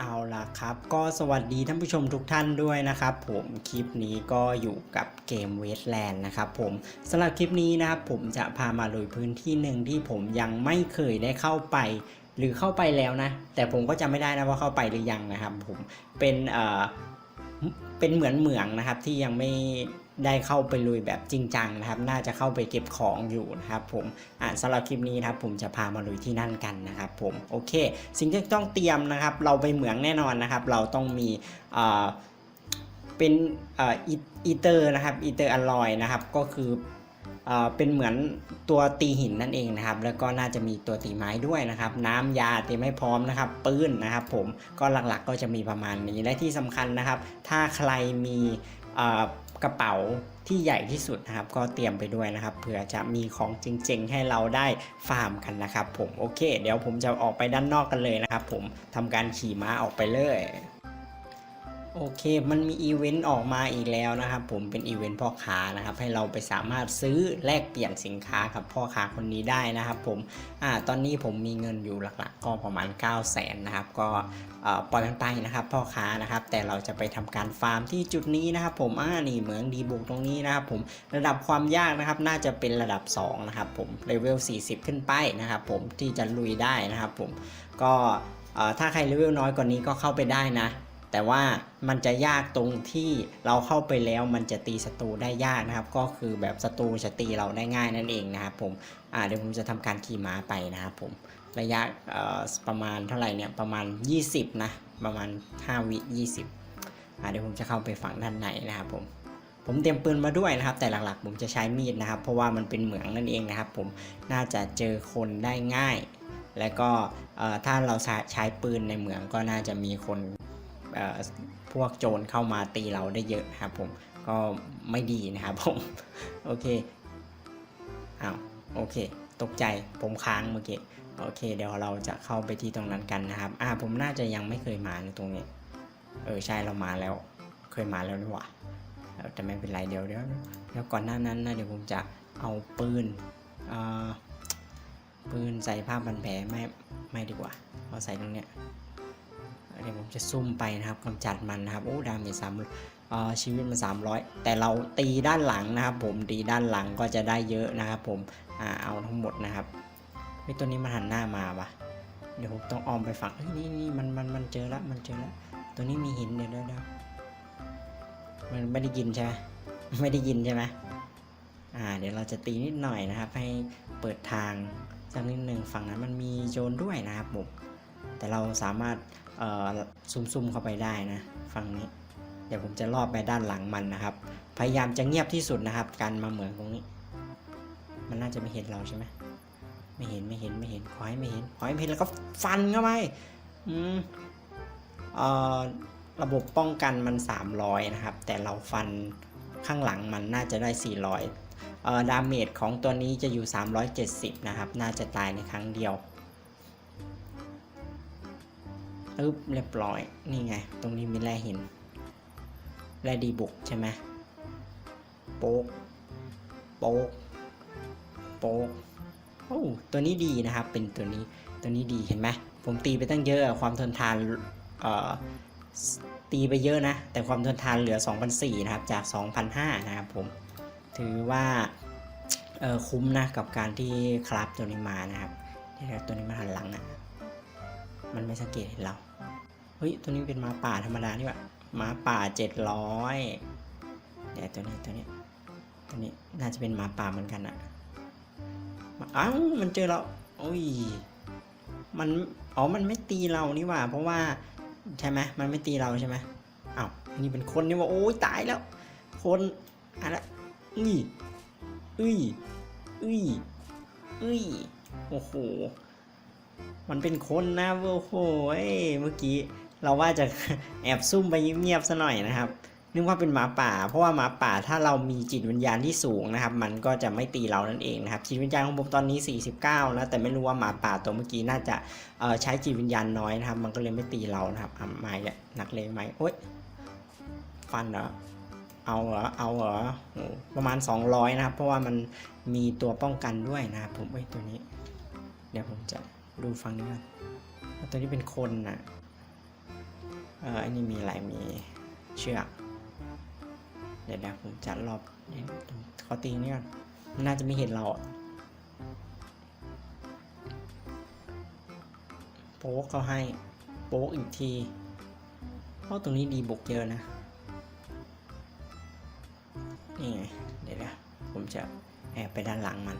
เอาล่ะครับ ก็สวัสดีท่านผู้ชมทุกท่านด้วยนะครับ ผมคลิปนี้ก็อยู่กับเกมเวสแลนด์นะครับผมสำหรับคลิปนี้นะครับผมจะพามาลุยพื้นที่หนึ่งที่ผมยังไม่เคยได้เข้าไป หรือเข้าไปแล้วนะ แต่ผมก็จำไม่ได้นะว่าเข้าไปหรือยังนะครับผมเป็นเอ่อเป็นเหมือนเหมืองนะครับที่ยังไม่ ได้เข้าไปลุยแบบจริงจังนะครับ น่าจะเข้าไปเก็บของอยู่นะครับผมอ่าสำหรับคลิปนี้นะครับผมจะพามาลุยที่นั่นกันนะครับผมโอเค สิ่งที่ต้องเตรียมนะครับ เราไปเหมืองแน่นอนนะครับ เราต้องมีเอ่อเป็นอ่ออีเตอร์นะครับอีเตอร์อลลอยนะครับก็คือเอ่อเป็นเหมือนตัวตีหินนั่นเองนะครับ แล้วก็น่าจะมีตัวตีไม้ด้วยนะครับ น้ำยาเตรียมให้พร้อมนะครับปืนนะครับ ผมก็หลักๆก็จะมีประมาณนี้และที่สำคัญนะครับ ถ้าใครมีอ่อ กระเป๋าที่ใหญ่ที่สุดนะครับ ก็เตรียมไปด้วยนะครับเผื่อจะมีของจริง ๆ ให้เราได้ฟาร์มกันนะครับ ผมโอเค เดี๋ยวผมจะออกไปด้านนอกกันเลยนะครับ ผมทำการขี่ม้าออกไปเลย โอเค มันมีอีเวนต์ออกมาอีกแล้วนะครับ ผมเป็นอีเวนต์พ่อค้านะครับ ให้เราไปสามารถซื้อแลกเปลี่ยนสินค้ากับพ่อค้าคนนี้ได้นะครับผม อ่า ตอนนี้ผมมีเงินอยู่หลักๆ ก็ประมาณ 9 0 0แสนนะครับ ก็ปล่อยมันไปนะครับ พ่อค้านะครับ แต่เราจะไปทำการฟาร์มที่จุดนี้นะครับ ผม อ่า นี่เหมืองดีบุกตรงนี้นะครับ ผม ระดับความยากนะครับ น่าจะเป็นระดับ 2 นะครับ ผม เลเวล 40 ขึ้นไปนะครับ ผม ที่จะลุยได้นะครับ ผม ก็ถ้าใครเลเวลน้อยกว่านี้ก็เข้าไปได้นะ แต่ว่ามันจะยากตรงที่เราเข้าไปแล้วมันจะตีศัตรูได้ยากนะครับ ก็คือแบบศัตรูจะตีเราได้ง่ายนั่นเองนะครับผมอ่าเดี๋ยวผมจะทำการขี่ม้าไปนะครับผมระยะประมาณเท่าไหร่เนี่ยประมาณ 20 นะ ประมาณ 5 วิ 20อ่าเดี๋ยวผมจะเข้าไปฝั่งด้านในนะครับผมผมเตรียมปืนมาด้วยนะครับ แต่หลักๆ ผมจะใช้มีดนะครับ เพราะว่ามันเป็นเหมืองนั่นเองนะครับ ผมน่าจะเจอคนได้ง่าย และก็ถ้าเราใช้ปืนในเหมืองก็น่าจะมีคน พวกโจรเข้ามาตีเราได้เยอะครับผมก็ไม่ดีนะครับผม โอเคอ้าวโอเค ตกใจผมค้างเมื่อกี้โอเค เดี๋ยวเราจะเข้าไปที่ตรงนั้นกันนะครับ อ่าผมน่าจะยังไม่เคยมาในตรงนี้ เออใช่เรามาแล้ว เคยมาแล้วนี่หว่าแต่ไม่เป็นไรเดี๋ยวเดี๋ยวเดี๋ยวก่อนหน้านั้นนะเดี๋ยวผมจะเอาปืนอ่อปืนใส่ผ้าพันแผลไม่ไม่ดีกว่าเอาใส่ตรงเนี้ย ดี๋ยวผมจะซุ่มไปนะครับกำจัดมันนะครับโอ้ดาเมจสามเอ่อชีวิตมัน300 แต่เราตีด้านหลังนะครับ ผมตีด้านหลังก็จะได้เยอะนะครับ ผมอเอาทั้งหมดนะครับเฮ้ยตัวนี้มันหันหน้ามาปะเดี๋ยวผมต้องออมไปฝั่งนี่นี่มันมันมันเจอแล้วมันเจอแล้วตัวนี้มีหินเดี๋ยวเดี๋ยวมันไม่ได้ยินใช่ไหมไม่ได้ยินใช่ไหมอ่า เดี๋ยวเราจะตีนิดหน่อยนะครับ ให้เปิดทางสักนิดหนึ่งฝั่งนั้นมันมีโจรด้วยนะครับผมแต่เราสามารถ ซุ่มๆเข้าไปได้นะฝั่งนี้ เดี๋ยวผมจะลอบไปด้านหลังมันนะครับ พยายามจะเงียบที่สุดนะครับ การมาเหมืองตรงนี้ มันน่าจะไม่เห็นเราใช่ไหมไม่เห็นไม่เห็นไม่เห็นขอให้ไม่เห็นขอให้ไม่เห็นแล้วก็ฟันเข้าไปอืมเอ่อระบบป้องกันมัน 300 นะครับ แต่เราฟันข้างหลังมันน่าจะได้ 400เอ่อดาเมจของตัวนี้จะอยู่ 370 นะครับ น่าจะตายในครั้งเดียว อึ๊บเรียบร้อย นี่ไง ตรงนี้มีแร่หิน แร่ดีบุกใช่ไหมโป๊ก โป๊ก โป๊ก โอ้ตัวนี้ดีนะครับ เป็นตัวนี้ ตัวนี้ดีเห็นไหม ผมตีไปตั้งเยอะความทนทาน เอ่อ ตีไปเยอะนะ แต่ความทนทานเหลือ2,400นะครับ จาก2,500นะครับผม ถือว่า เออคุ้มนะ กับการที่คราฟตัวนี้มานะครับเดี๋ยวตัวนี้มาหันหลังอะมันไม่สังเกตเห็นเรา เฮ้ย ตัวนี้เป็นหมาป่าธรรมดานี่หว่าหมาป่า700เดี๋ยวตัวนี้ตัวนี้ตัวนี้น่าจะเป็นหมาป่าเหมือนกันอะอ้าวมันเจอเราโอ้ย มันอ๋อ มันไม่ตีเรานี่หว่า เพราะว่าใช่ไหมมันไม่ตีเราใช่ไหมอ้าวอันนี่เป็นคนนี่ว่าโอ้ยตายแล้ว คนอะไรอุ้ยอุ้ยอุ้ยอุ้ยโอ้โห มันเป็นคนนะโอ้โหเอ้ยเมื่อกี้ เราว่าจะแอบซุ่มไปเงียบๆซะหน่อยนะครับนึกว่าเป็นหมาป่า เพราะว่าหมาป่าถ้าเรามีจิตวิญญาณที่สูงนะครับ มันก็จะไม่ตีเรานั่นเองนะครับจิตวิญญาณของผมตอนนี้ 49นะแต่ไม่รู้ว่าหมาป่าตัวเมื่อกี้น่าจะใช้จิตวิญญาณน้อยนะครับ มันก็เลยไม่ตีเรานะครับอะมาอีกแล้วนักเลงไหมโอ๊ยฟันเหรอเอาเหรอเอาเหรอโอ้ประมาณ 200 นะครับ เพราะว่ามันมีตัวป้องกันด้วยนะครับผมเอ้ยตัวนี้ เดี๋ยวผมจะดูฟังนี้นว่าตัวนี้เป็นคนนะ เอออันนี้มีอะไรมีเชือก เดี๋ยวนะผมจัดรอบเขาตีนี่ก่อนมันน่าจะไม่เห็นเราโป๊กเขาให้ โป๊กอีกที เพราะตรงนี้ดีบุกเยอะนะ นี่ไง เดี๋ยวนะผมจะแอบไปด้านหลังมัน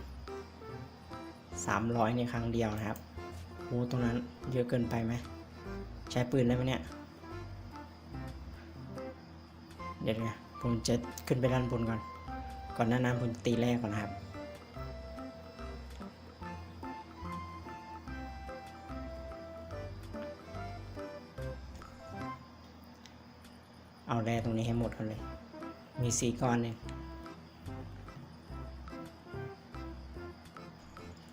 300 ในครั้งเดียวนะครับโอ้ตรงนั้นเยอะเกินไปไหม ใช้ปืนได้ไหมเนี่ย เดี๋ยวนะผมจะขึ้นไปด้านบนก่อน ก่อนหน้านั้นผมตีแรกก่อนนะครับ เอาแร่ตรงนี้ให้หมดกันเลย มีสีก้อนเอง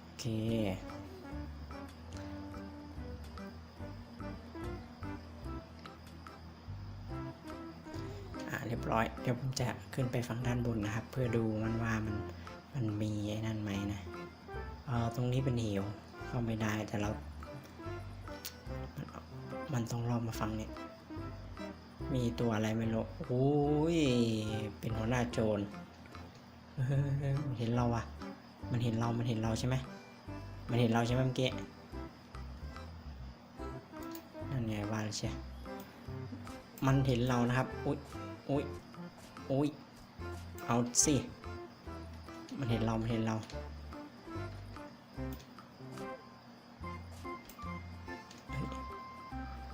โอเค รียบร้อย เดี๋ยวผมจะขึ้นไปฝั่งด้านบนนะครับ เพื่อดูมันว่ามันมันมีไอ้นั่นไหมนะเออตรงนี้เป็นเหวเข้าไม่ได้แต่เรา มันมันต้องรอบมาฝั่งนี้มีตัวอะไรไม่รู้โอ้ยเป็นหัวหน้าโจรเฮ้ยมันเห็นเราอะมันเห็นเรา มันเห็นเราใช่ไหมมันเห็นเราใช่ไหมเมื่อกี้นั่นไงว่าแล้วใช่มันเห็นเรานะครับ อุ้ย อุ้ยอุ้ยเอาสิ มันเห็นเรา มันเห็นเรา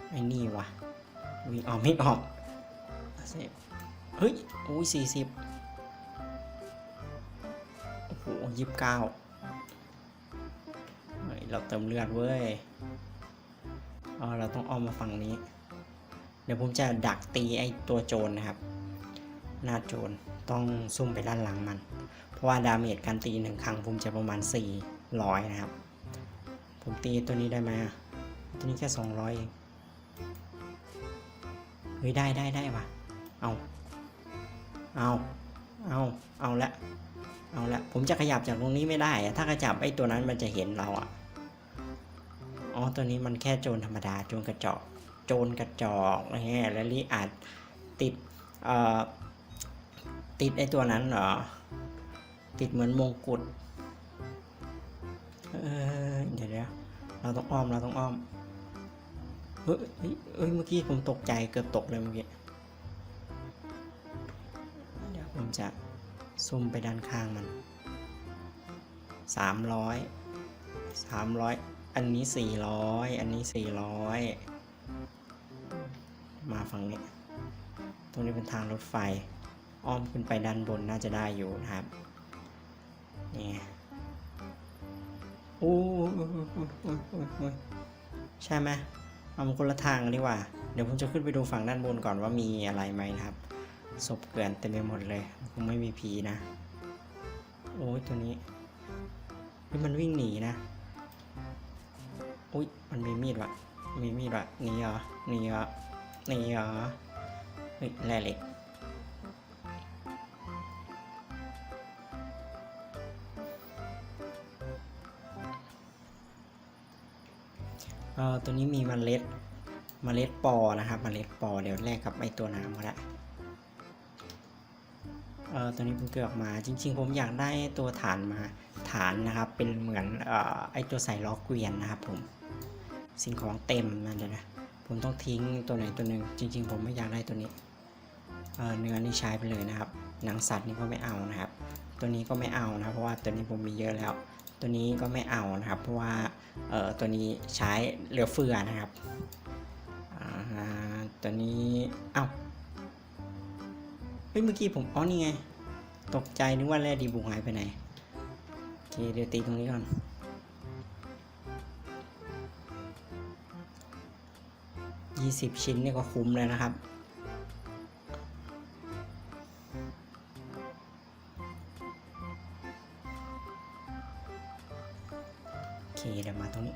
ไอ้นี่วะวิ่งออกไม่ออกเสิเฮ้ยอุ้ยสี่สิบโอ้โหยี่สิบเก้าเฮ้ยเราเติมเลือดเว้ย อ๋อ เราต้องอ้อมมาฝั่งนี้ ดี๋ยวผมจะดักตีไอ้ตัวโจรนะครับ หน้าโจรต้องซุ่มไปด้านหลังมัน เพราะว่าดาเมจการตีหนึ่งครั้งผมจะประมาณ 400 นะครับ ผมตีตัวนี้ได้ไหมตัวนี้แค่ 200เองเฮ้ยได้ได้ได้ว่ะ เอาเอาเอาเอาละ เอาละ ผมจะขยับจากตรงนี้ไม่ได้ถ้าขยับไอ้ตัวนั้นมันจะเห็นเราอะอ๋อ ตัวนี้มันแค่โจรธรรมดา โจรกระจอก จรกระจอกอะไรเงี้ยแล้วลี่อาจติดเอ่อติดไอ้ตัวนั้นเหรอ ติดเหมือนมงกุฎเออเดี๋ยวเดี๋ยวเราต้องอ้อมเราต้องอ้อมเฮ้ยเฮ้ยเมื่อกี้ผมตกใจเกือบตกเลยเมื่อกี้เดี๋ยวผมจะซุ่มไปด้านข้างมันสามร้อยสามร้อยอันนี้สี่ร้อยอันนี้สี่ร้อย มาฝั่งนี้ ตรงนี้เป็นทางรถไฟ อ้อมขึ้นไปด้านบนน่าจะได้อยู่นะครับ นี่โอ้ยโใช่ไหมเอามันคนละทางกันดีกว่า เดี๋ยวผมจะขึ้นไปดูฝั่งด้านบนก่อนว่ามีอะไรไหมนะครับ ศพเกลื่อนเต็มไปหมดเลยคงไม่มีผีนะ โอ้ยตัวนี้เฮ้ยมันวิ่งหนีนะ อุ้ยมันมีมีดว่ะมีมีดว่ะหนีเหรอหนีเหรอ นี่เหรอเฮ้ยแร่เหล็กเอ่อตัวนี้มีเมล็ดเมล็ดปอนะครับเมล็ดปอเดี๋ยวแลกกับไอตัวน้ำก็ได้เอ่อตัวนี้ผมเกือบมาจริง ๆ ผมอยากได้ตัวฐานมาฐานนะครับเป็นเหมือนเอ่อไอตัวใส่ล้อเกวียนนะครับผมสิ่งของเต็มนั่นเลยนะ ผมต้องทิ้งตัวไหนตัวหนึ่งจริง ๆ ผมไม่อยากได้ตัวนี้เเนื้อนี่ใช้ไปเลยนะครับ หนังสัตว์นี่ก็ไม่เอานะครับ ตัวนี้ก็ไม่เอานะครับ เพราะว่าตัวนี้ผมมีเยอะแล้ว ตัวนี้ก็ไม่เอานะครับ เพราะว่าตัวนี้ใช้เหลือเฟือนะครับตัวนี้เอ้าเฮ้ยเมื่อกี้ผมอ๋อนี่ไง ตกใจนึกว่าแร่ดีบุกหายไปไหนโอเคเดี๋ยวตีตรงนี้ก่อน ยี่สิบชิ้นนี่ก็คุ้มเลยนะครับโอเคเดี๋ยวมาตรงนี้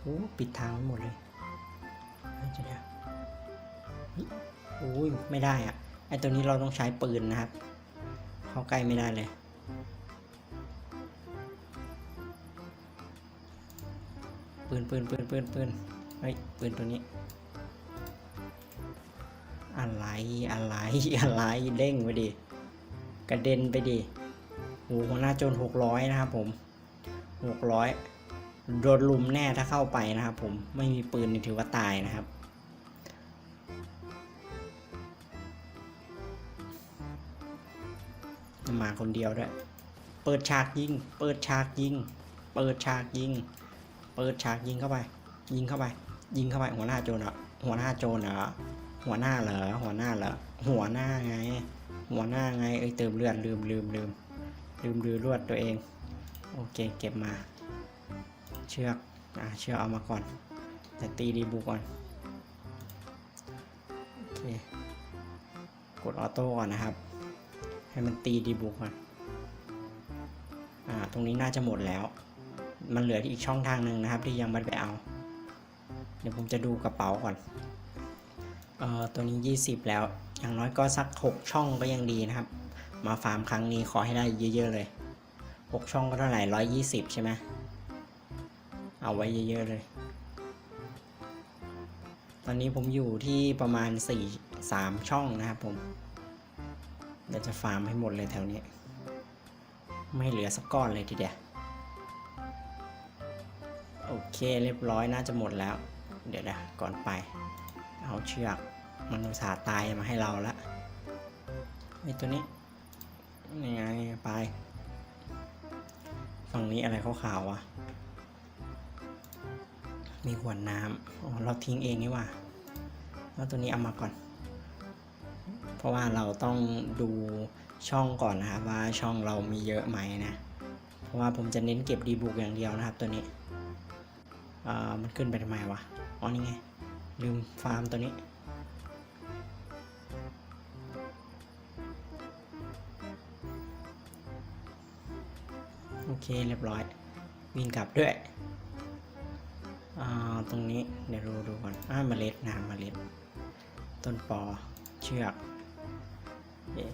โอ้ปิดทางหมดเลยเฮ้ยเดี๋ยวเดี๋ยวเฮ้ยโอ้ยไม่ได้อะไอตัวนี้เราต้องใช้ปืนนะครับ เข้าใกล้ไม่ได้เลยปืนปืนปืนปืนปืนเฮ้ยปืนตัวนี้ อะไรอะไรอะไรเด้งไปดิกระเด็นไปดิโอ้โหหัวหน้าโจรหกร้อยนะครับผมหกร้อยโดนลุมแน่ถ้าเข้าไปนะครับผมไม่มีปืนนี่ถือว่าตายนะครับมาคนเดียวด้วย เปิดฉากยิง เปิดฉากยิง เปิดฉากยิง เปิดฉากยิงเข้าไป ยิงเข้าไป ยิงเข้าไปหัวหน้าโจรเหรอหัวหน้าโจรเหรอ หัวหน้าเหรอ หัวหน้าเหรอ หัวหน้าไง หัวหน้าไง เอ้ยเติมเลือดลืมลืมลืมลืมลืมลวดตัวเอง โอเค เก็บมา เชือก อ่า เชือกเอามาก่อน แต่ตีดีบุกก่อน โอเค กดออโต้ก่อนนะครับ ให้มันตีดีบุกก่อน อ่า ตรงนี้น่าจะหมดแล้ว มันเหลืออีกช่องทางหนึ่งนะครับ ที่ยังไม่ไปเอา เดี๋ยวผมจะดูกระเป๋าก่อน เอ่อตัวนี้ 20 แล้ว อย่างน้อยก็สัก 6 ช่องก็ยังดีนะครับ มาฟาร์มครั้งนี้ขอให้ได้เยอะๆเลย 6 ช่องก็เท่าไหร่ 120 ใช่ไหมเอาไว้เยอะๆเลย ตอนนี้ผมอยู่ที่ประมาณ 4 3 ช่องนะครับผมเดี๋ยวจะฟาร์มให้หมดเลยแถวนี้ ไม่เหลือสักก้อนเลยทีเดียวโอเคเรียบร้อยน่าจะหมดแล้ว เดี๋ยวนะก่อนไป เอาเชือกมันอุตส่าห์ตายมาให้เราละไอตัวนี้นี่ไงไป ฝั่งนี้อะไรขาวๆวะมีขวดน้ำอ๋อเราทิ้งเองนี่ว่าแล้วตัวนี้เอามาก่อน เพราะว่าเราต้องดูช่องก่อนนะครับว่าช่องเรามีเยอะไหมนะ เพราะว่าผมจะเน้นเก็บดีบุกอย่างเดียวนะครับตัวนี้ เอ่อ มันขึ้นไปทำไมวะ อ๋อนี่ไง ลืมฟาร์มตัวนี้ โอเคเรียบร้อย วิ่งกลับด้วยตรงนี้เดี๋ยวดูดูก่อนอ่าเมล็ดนะเมล็ด ต้นปอเชือกเอ๊ะ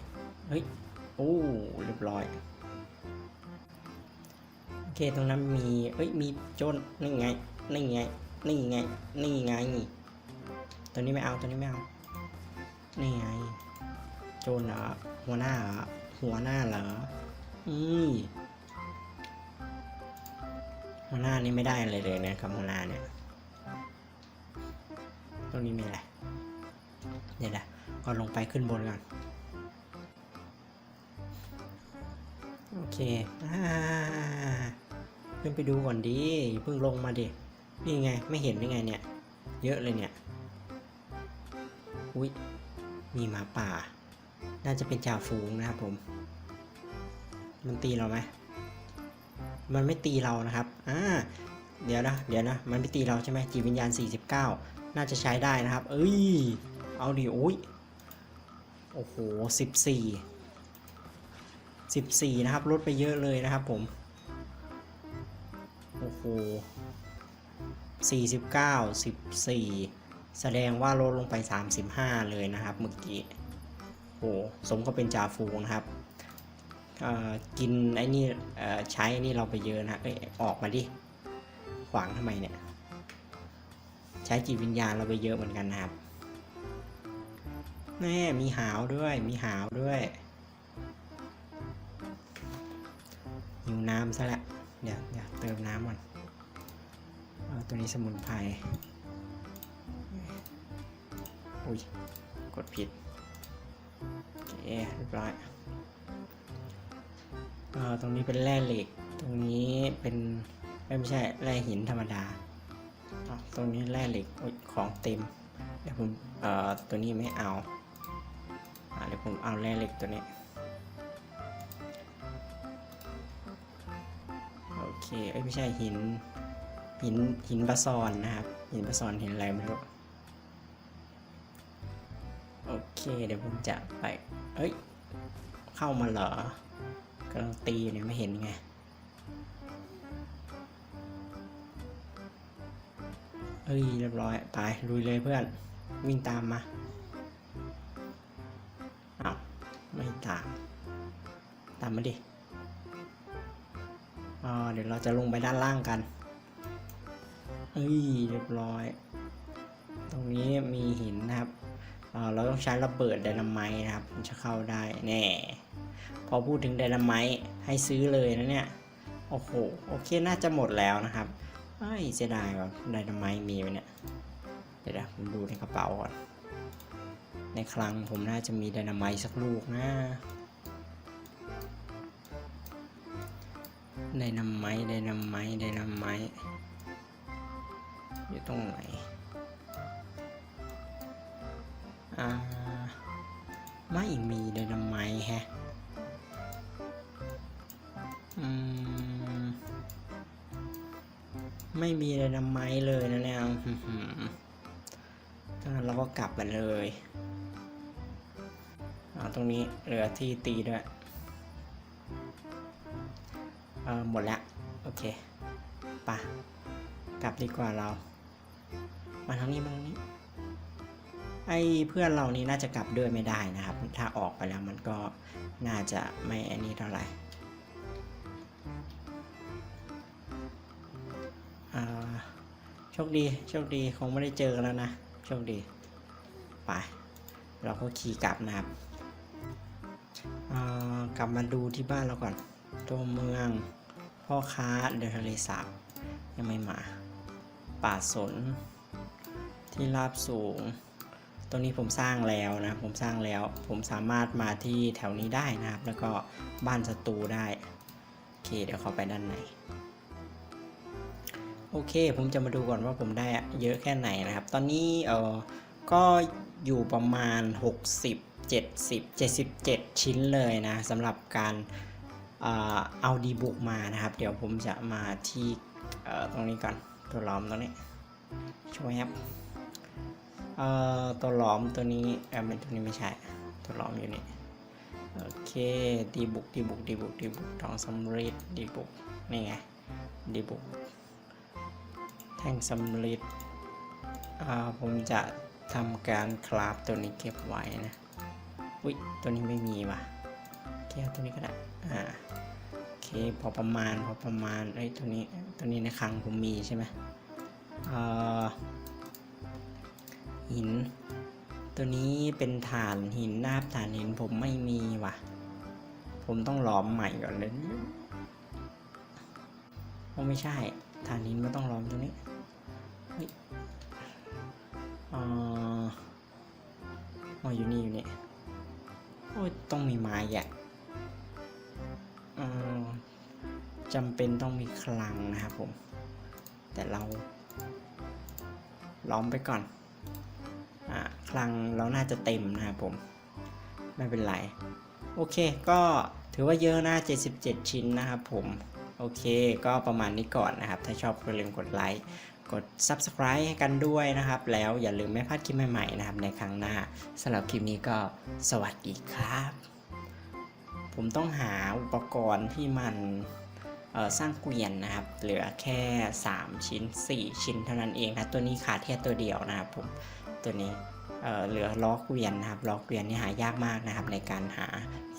เฮ้ยโอ้เรียบร้อยโอเคตรงนั้นมีเอ้ยมีโจนนี่ไงนี่ไงนี่ไงนี่ไง ตัวนี้ไม่เอาตัวนี้ไม่เอา นี่ไง โจนเหรอหัวหน้าเหรอหัวหน้าเหรออืมหัวหน้านี่ไม่ได้อะไรเลยนะครับหัวหน้าเนี่ย ตรงนี้มีอะไรเดี๋ยวนะก่อนลงไปขึ้นบนก่อนโอเคอ่าขึ้นไปดูก่อนดีเพิ่งลงมาดิ นี่ไง ไม่เห็นได้ไงเนี่ย เยอะเลยเนี่ย อุ้ยมีหมาป่า น่าจะเป็นจ่าฝูงนะครับผม มันตีเราไหมมันไม่ตีเรานะครับ อ่า เดี๋ยวนะ เดี๋ยวนะ มันไม่ตีเราใช่ไหมจิตวิญญาณ 49 น่าจะใช้ได้นะครับ เอ้ย เอาดิโอ้ย โอ้โห 14 14 นะครับ ลดไปเยอะเลยนะครับผม โอ้โห 49 14 แสดงว่าลดลงไป 35 เลยนะครับเมื่อกี้โอ้สมก็เป็นจ่าฝูงนะครับกินไอ้นี่ใช้ไอ้นี่เราไปเยอะนะเอ้ยออกมาดิ ขวางทำไมเนี่ย ใช้จิตวิญญาณเราไปเยอะเหมือนกันนะครับแม่มีหาวด้วยมีหาวด้วยหิวน้ำซะและเดี๋ยวเดี๋ยวเติมน้ำก่อนเอาตัวนี้สมุนไพร อุ้ย กดผิด โอเคเรียบร้อยเออตรงนี้เป็นแร่เหล็ก ตรงนี้เป็นไม่ใช่แร่หินธรรมดา ตรงนี้แร่เหล็กของเต็ม เดี๋ยวผมเอ่อตัวนี้ไม่เอาเดี๋ยวผมเอาแร่เหล็กตัวนี้ โอเค ไม่ใช่หิน หินหินบาซอนนะครับ หินบาซอนหินอะไรไม่รู้ เคเดี๋ยวผมจะไป เอ้ย เข้ามาเหรอกำลังตีอยู่เนี่ยไม่เห็นไง เอ้ย เรียบร้อย ไป ลุยเลยเพื่อน วิ่งตามมาเอาวไม่ตาม ตามมาดิอ๋อเดี๋ยวเราจะลงไปด้านล่างกัน เอ้ย เรียบร้อย ตรงนี้มีหินนะครับ เราต้องใช้ระเบิดไดนาไมต์นะครับมันจะเข้าได้แน่พอพูดถึงไดนาไมต์ให้ซื้อเลยนะเนี่ยโอ้โหโอเคน่าจะหมดแล้วนะครับไอ้ยเสียดายว่ะไดนาไมต์มีไหมเนี่ยเดี๋ยวนะผมดูในกระเป๋าก่อนในคลังผมน่าจะมีไดนาไมต์สักลูกนะไดนาไมต์ไดนาไมต์ไดนาไมต์อยู่ตรงไหน ไม่มีไดนาไมต์แฮะไม่มีไดนาไมต์เลยนะเนี่ยอื้อหือถ้างั้นเราก็กลับกันเลยเอาตรงนี้เหลือที่ตีด้วยเออหมดแล้ว โอเคปะกลับดีกว่าเรา มาทางนี้มาทางนี้ ไอ้เพื่อนเรานี่น่าจะกลับด้วยไม่ได้นะครับ ถ้าออกไปแล้วมันก็น่าจะไม่อันนี้เท่าไหร่โชคดีโชคดีคงไม่ได้เจอกันแล้วนะโชคดีไปเราก็ขี่กลับนะครับกลับมาดูที่บ้านเราก่อน ตัวเมืองพ่อค้าเดินทะเลสาบยังไม่มา ป่าสนที่ราบสูง รงนี้ผมสร้างแล้วนะ ผมสร้างแล้ว ผมสามารถมาที่แถวนี้ได้นะครับ แล้วก็บ้านศัตรูได้ โอเค เดี๋ยวเข้าไปด้านใน โอเค ผมจะมาดูก่อนว่าผมได้เยอะแค่ไหนนะครับ ตอนนี้เออก็อยู่ประมาณ 60 70 77 ชิ้นเลยนะสำหรับการเอาดีบุกมานะครับ เดี๋ยวผมจะมาที่ตรงนี้ก่อน ตัวล้อมตรงนี้ช่วยครับ เอ่อตัวหลอมตัวนี้เออเป็นตัวนี้ไม่ใช่ ตัวหลอมอยู่นี่โอเคดีบุกดีบุกดีบุกดีบุกทองสำริดดีบุกนี่ไงดีบุกแท่งสำริดอ่าผมจะทำการคราฟตัวนี้เก็บไว้นะอุ้ยตัวนี้ไม่มีว่ะเคเอาตัวนี้ก็ได้อ่าโอเคพอประมาณพอประมาณเอ้ตัวนี้ตัวนี้ในคลังผมมีใช่ไหมเอ่อ หิน ตัวนี้เป็นฐานหินนาบฐานหินผมไม่มีว่ะ ผมต้องล้อมใหม่ก่อนเลยโอ้ไม่ใช่ ฐานหินไม่ต้องล้อมตัวนี้เฮ้ยเอ่ออ๋ออยู่นี่อยู่นี่โอ้ยต้องมีไม้อะอ่อจำเป็นต้องมีคลังนะครับผม แต่เราล้อมไปก่อน ลังเราน่าจะเต็มนะครับผม ไม่เป็นไร โอเคก็ถือว่าเยอะนะ 77 ชิ้นนะครับผม โอเคก็ประมาณนี้ก่อนนะครับ ถ้าชอบก็อย่าลืมกดไลค์กด Subscribe ให้กันด้วยนะครับ แล้วอย่าลืมไม่พลาดคลิปใหม่ๆนะครับในครั้งหน้าสำหรับคลิปนี้ก็สวัสดีครับ ผมต้องหาอุปกรณ์ที่มันสร้างเกวียนนะครับ เหลือแค่ 3 ชิ้น 4 ชิ้นเท่านั้นเองนะ ตัวนี้ขาดแค่ตัวเดียวนะครับผม ตัวนี้ เหลือล้อเกวียนนะครับล้อเกวียนนี่หายากมากนะครับ ในการหา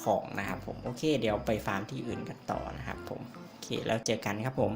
ของนะครับผมโอเค เดี๋ยวไปฟาร์มที่อื่นกันต่อนะครับผมโอเคแล้วเจอกันครับผม